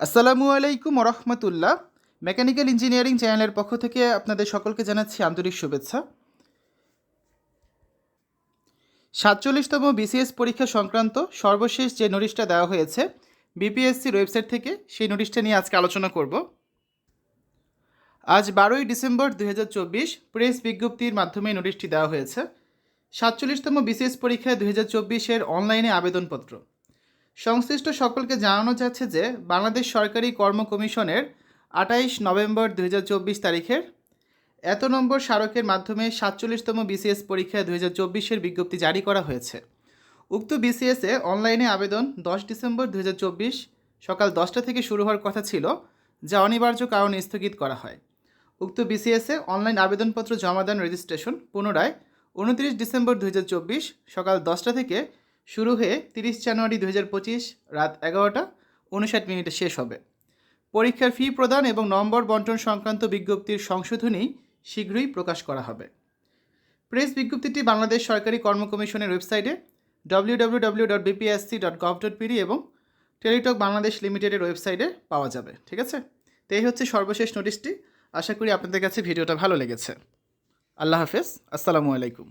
আসসালামু আলাইকুম রহমতুল্লাহ mechanical engineering চ্যানেলের পক্ষ থেকে আপনাদের সকলকে জানাচ্ছি আন্তরিক শুভেচ্ছা। সাতচল্লিশতম বিসিএস পরীক্ষা সংক্রান্ত সর্বশেষ যে নোটিশটা দেওয়া হয়েছে বিপিএসসির ওয়েবসাইট থেকে সেই নোটিশটা নিয়ে আজকে আলোচনা করব। আজ বারোই ডিসেম্বর দু হাজার চব্বিশ, প্রেস বিজ্ঞপ্তির মাধ্যমে নোটিশটি দেওয়া হয়েছে। সাতচল্লিশতম বিসিএস পরীক্ষায় দু হাজার চব্বিশের অনলাইনে আবেদনপত্র। সংশ্লিষ্ট সকলকে জানানো যাচ্ছে যে বাংলাদেশ সরকারি কর্ম কমিশনের আঠাইশ নভেম্বর দুই হাজার চব্বিশ তারিখের এত নম্বর স্মারকের মাধ্যমে সাতচল্লিশতম বিসিএস পরীক্ষা দুই হাজার চব্বিশের বিজ্ঞপ্তি জারি করা হয়েছে। উক্ত বিসিএসে অনলাইনে আবেদন দশ ডিসেম্বর দু হাজার চব্বিশ সকাল দশটা থেকে শুরু হওয়ার কথা ছিল, যা অনিবার্য কারণে স্থগিত করা হয়। উক্ত বিসিএসে অনলাইন আবেদনপত্র জমা দেন রেজিস্ট্রেশন পুনরায় উনত্রিশ ডিসেম্বর দু হাজার চব্বিশ সকাল দশটা থেকে শুরু হয়ে তিরিশ জানুয়ারি দু হাজার পঁচিশ রাত এগারোটা, উনষাট মিনিটে শেষ হবে। পরীক্ষার ফি প্রদান এবং নম্বর বন্টন সংক্রান্ত বিজ্ঞপ্তির সংশোধনী শীঘ্রই প্রকাশ করা হবে। প্রেস বিজ্ঞপ্তিটি বাংলাদেশ সরকারি কর্ম কমিশনের ওয়েবসাইটে www.bpsc.gov.pd এবং টেলিটক বাংলাদেশ লিমিটেডের ওয়েবসাইটে পাওয়া যাবে, ঠিক আছে? তো এই হচ্ছে সর্বশেষ নোটিশটি। আশা করি আপনাদের কাছে ভিডিওটা ভালো লেগেছে। আল্লাহ হাফেজ। আসসালামু আলাইকুম।